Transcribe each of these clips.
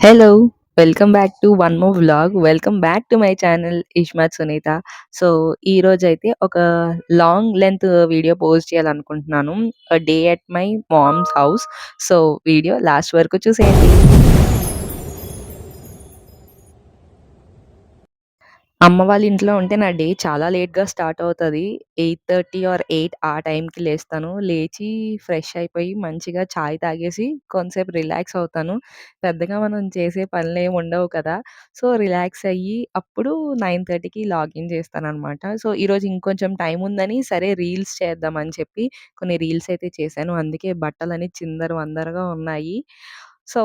Hello! Welcome back to one more vlog. Welcome back to my channel Ishmat Sunitha. So, ఈరోజైతే ఒక long length video post చేయాలనుకుంటున్నాను. Day at my mom's house. So, video last వరకు చూసేయండి. అమ్మ వాళ్ళ ఇంట్లో ఉంటే నా డే చాలా లేట్‌గా స్టార్ట్ అవుతది. 8:30 ఆర్ 8 ఆ టైంకి లేస్తాను. లేచి ఫ్రెష్ అయిపోయి మంచిగా చాయ్ తాగేసి కొంతసేపు రిలాక్స్ అవుతాను. పెద్దగా మనం చేసే పనులేమి ఉండవు కదా! సో, రిలాక్స్ అయ్యి అప్పుడు 9:30కి లాగిన్ చేస్తాననమాట. సో, ఈరోజు ఇంకొంచెం టైం ఉందని సరే రీల్స్ చేద్దామని చెప్పి కొన్ని రీల్స్ అయితే చేశాను. అందుకే బట్టలన్నీ చిందరవందరగా ఉన్నాయి. సో,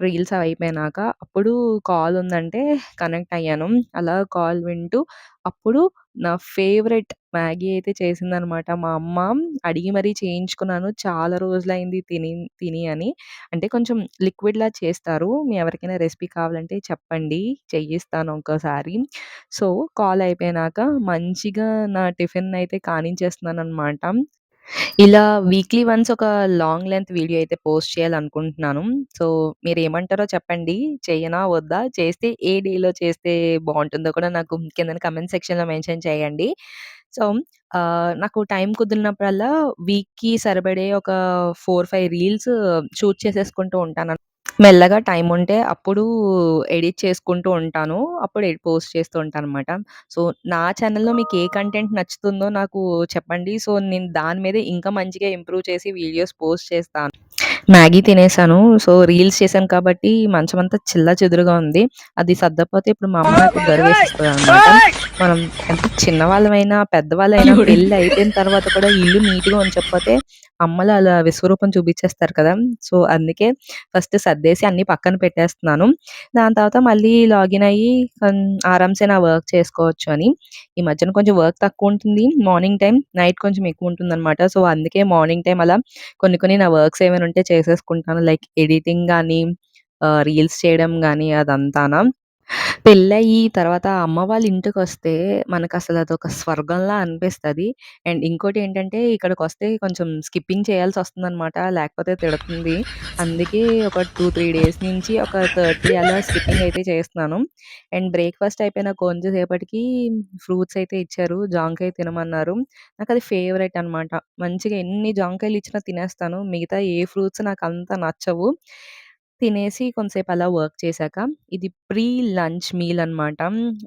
రీల్స్ అవి అయిపోయినాక అప్పుడు కాల్ ఉందంటే కనెక్ట్ అయ్యాను. అలా కాల్ వింటూ అప్పుడు నా ఫేవరెట్ మ్యాగీ అయితే చేసిందనమాట మా అమ్మ. అడిగి మరీ చేయించుకున్నాను. చాలా రోజులైంది తిని తిని అని. అంటే కొంచెం లిక్విడ్‌లా చేస్తారు. మీ ఎవరికైనా రెసిపీ కావాలంటే చెప్పండి. చెయ్యిస్తాను ఒక్కసారి సో, కాల్ అయిపోయినాక మంచిగా నా టిఫిన్ అయితే కానించేస్తున్నాననమాట. ఇలా వీక్లీ వన్స్ ఒక లాంగ్ లెంత్ వీడియో అయితే పోస్ట్ చేయాలనుకుంటున్నాను. సో, మీరేమంటారో చెప్పండి. చేయనా వద్దా? చేస్తే ఏ డేలో చేస్తే బావుంటుందో కూడా నాకు కిందన కామెంట్ సెక్షన్‌లో మెన్షన్ చేయండి. సో, ఆహ్, నాకు టైం కుదిరినప్పుడల్లా వీక్‌కి సరిపడే ఒక 4, 5 రీల్స్ షూట్ చేసేసుకుంటూ ఉంటాను. మెల్లగా టైం ఉంటే అప్పుడు ఎడిట్ చేసుకుంటూ ఉంటాను. అప్పుడు ఎ పోస్ట్ చేస్తూ ఉంటాననమాట. సో, నా ఛానెల్‌లో మీకు ఏ కంటెంట్ నచ్చుతుందో నాకు చెప్పండి. సో, నేను దాని మీద ఇంకా మంచిగా ఇంప్రూవ్ చేసి వీడియోస్ పోస్ట్ చేస్తాను. మ్యాగీ తినేసాను. సో, రీల్స్ చేశాను కాబట్టి మంచమంతా చిల్లాచెదురుగా ఉంది. అది సర్దకపోతే ఇప్పుడు మా అమ్మ నాకు గరువేసిస్తదనమాట. మనం ఎంత చిన్నవాళ్ళమైనా, పెద్దవాళ్ళైనా పెళ్ళి అయిపోయిన తర్వాత కూడా ఇల్లు నీట్‌గా ఉంచకపోతే అమ్మలు అలా విశ్వరూపం చూపించేస్తారు కదా! సో, అందుకే ఫస్ట్ సర్దేసి అన్నీ పక్కన పెట్టేస్తున్నాను. దాని తర్వాత మళ్ళీ లాగిన్ అయ్యి ఆరాంసే నా వర్క్ చేసుకోవచ్చు అని. ఈ మధ్యన కొంచెం వర్క్ తక్కువుంటుంది. మార్నింగ్ టైమ్, నైట్ కొంచెం ఎక్కువుంటుందనమాట. సో, అందుకే మార్నింగ్ టైమ్ అలా కొన్ని కొన్ని నా వర్క్స్ ఏమైనా ఉంటే చేసేసుకుంటాను. లైక్ ఎడిటింగ్ కానీ రీల్స్ చేయడం కానీ అదంతానా పెళ్ళయ్యి తర్వాత అమ్మ వాళ్ళ ఇంటికొస్తే మనకసలు అదొక స్వర్గంలా అనిపిస్తది. అండ్ ఇంకోటేంటంటే ఇక్కడికొస్తే కొంచెం స్కిప్పింగ్ చేయాల్సొస్తుందనమాట. లేకపోతే తిడుతుంది. అందుకే ఒక 2, 3 డేస్ నుంచి ఒక 30 అలా స్కిప్పింగ్ అయితే చేస్తున్నాను. అండ్ బ్రేక్‌ఫాస్ట్ అయిపోయిన కొంచెం సేపటికి ఫ్రూట్స్ అయితే ఇచ్చారు. జాంకాయ తినమన్నారు. నాకది ఫేవరెట్ అనమాట. మంచిగా ఎన్ని జాంకాయలిచ్చినా తినేస్తాను. మిగతా ఏ ఫ్రూట్స్ నాకంత నచ్చవు. తినేసి కొంతసేపు అలా వర్క్ చేశాక ఇది ప్రీ లంచ్ మీల్ అనమాట.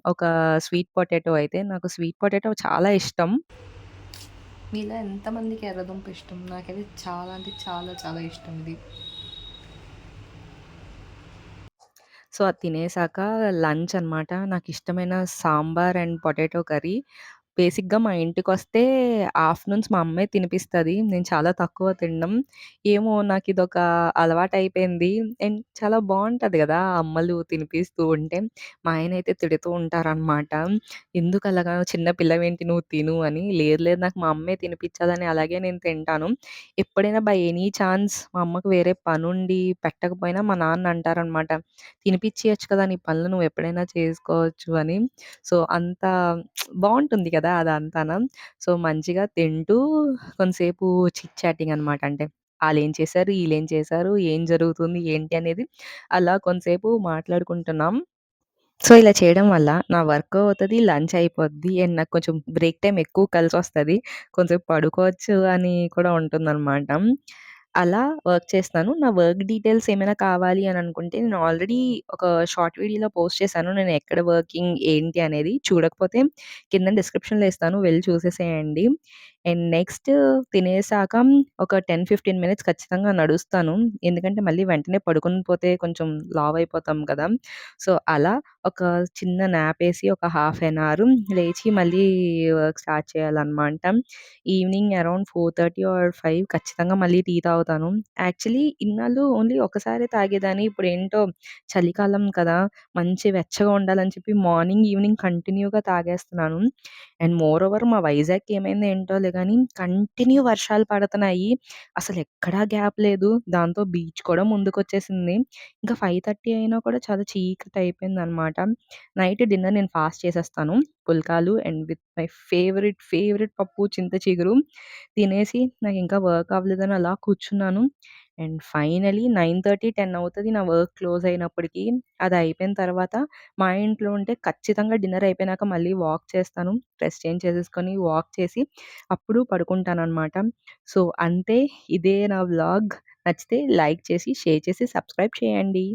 ఒక స్వీట్ పొటాటో అయితే నాకు స్వీట్ పొటాటో చాలా ఇష్టం. మీలో ఎంతమందికి ఎర్రదుంప ఇష్టం? నాకైతే చాలా అంటే చాలా చాలా ఇష్టం ఇది. సో, అది తినేసాక లంచ్ అనమాట. నాకిష్టమైన సాంబార్ అండ్ పొటాటో కర్రీ. బేసిక్‌గా మా ఇంటికొస్తే ఆఫ్టర్‌నూన్స్ మా అమ్మే తినిపిస్తది. నేను చాలా తక్కువ తినడం. ఏమో నాకిదొక అలవాటయిపోయింది. అండ్ చాలా బావుంటది గదా! అమ్మలు తినిపిస్తూ ఉంటే. మా ఆయనైతే తిడుతూ ఉంటారనమాట. "ఎందుకలాగా చిన్న పిల్లవేంటి నువ్వు తిను" అని. లేదు లేదు నాకు మా అమ్మే తినిపిచ్చాలని అలాగే నేను తింటాను. ఎప్పుడైనా బై ఎనీ ఛాన్స్ మా అమ్మకు వేరే పనుండి పెట్టకపోయినా మా నాన్న అంటారనమాట. "తినిపిచ్చేయొచ్చు కదా! నీ పనులు నువ్వెప్పుడైనా చేసుకోవచ్చు" అని. సో, అంత బావుంటుంది కదా! అదంతాన. సో, మంచిగా తింటూ కొంతసేపు చిట్ చాటింగ్ అనమాట. అంటే ఆళ్ళేం చేశారు, ఈళ్ళేం చేశారు, ఏం జరుగుతుంది, ఏంటి అనేది అలా కొంతసేపు మాట్లాడుకుంటున్నాం. సో, ఇలా చేయడం వల్ల నా వర్క్ అవుతది, లంచ్ అయిపోద్ది. అండ్ నాకు కొంచెం బ్రేక్ టైమ్ ఎక్కువ కలిసొస్తది. కొంచెం పడుకోవచ్చు అని కూడా ఉంటుందనమాట. అలా వర్క్ చేస్తాను నా వర్క్ డీటెయిల్స్ ఏమైనా కావాలి అని అనుకుంటే నేను ఆల్రెడీ ఒక షార్ట్ వీడియోలో పోస్ట్ చేశాను. నేను ఎక్కడ వర్కింగ్, ఏంటి అనేది. చూడకపోతే కింద డిస్క్రిప్షన్‌లో ఇస్తాను. వెళ్ళి చూసేసేయండి. అండ్ నెక్స్ట్ తినేసాక ఒక 10, 15 మినిట్స్ ఖచ్చితంగా నడుస్తాను. ఎందుకంటే మళ్ళీ వెంటనే పడుకుని పోతే కొంచెం లావయిపోతాం కదా! సో, అలా ఒక చిన్న న్యాపేసి ఒక హాఫ్ అన్ అవర్ లేచి మళ్ళీ వర్క్ స్టార్ట్ చేయాలన్నమాట ఈవినింగ్ అరౌండ్ 4:30 ఆర్ ఫైవ్ ఖచ్చితంగా మళ్ళీ టీ తాగుతాను. యాక్చువల్లీ ఇన్నాళ్ళు ఓన్లీ ఒకసారి తాగేదాన్ని. ఇప్పుడు ఏంటో చలికాలం కదా! మంచి వెచ్చగా ఉండాలని చెప్పి మార్నింగ్, ఈవినింగ్ కంటిన్యూగా తాగేస్తున్నాను. అండ్ మోర్ ఓవర్ మా వైజాగ్ ఏమైంది ఏంటో లేక కానీ కంటిన్యూ వర్షాలు పడుతున్నాయి. అసలు ఎక్కడా గ్యాప్ లేదు. దాంతో బీచ్ కూడా ముందుకొచ్చేసింది. ఇంకా 5:30 అయినా కూడా చాలా చీకటి అయిపోయిందన్నమాట నైట్ డిన్నర్ నేను ఫాస్ట్ చేసేస్తాను. పుల్కాలు and with my favourite, favourite పప్పు చింత చిగురు తినేసి ఇంకా వర్క్ అవ్వలేదని అలా కూర్చున్నాను. And finally nine thirty ten అవుతుంది నా వర్క్ క్లోజ్ అయినప్పటికీ అది అయిపోయిన తర్వాత మా ఇంట్లో ఉంటే ఖచ్చితంగా డిన్నర్ అయిపోయినాక మళ్ళీ వాక్ చేస్తాను. డ్రెస్ చేంజ్ చేసేసుకొని వాక్ చేసి అప్పుడు పడుకుంటాననమాట. సో, అంతే ఇదే నా వ్లాగ్. నచ్చితే లైక్ చేసి, షేర్ చేసి, సబ్స్క్రైబ్ చేయండి.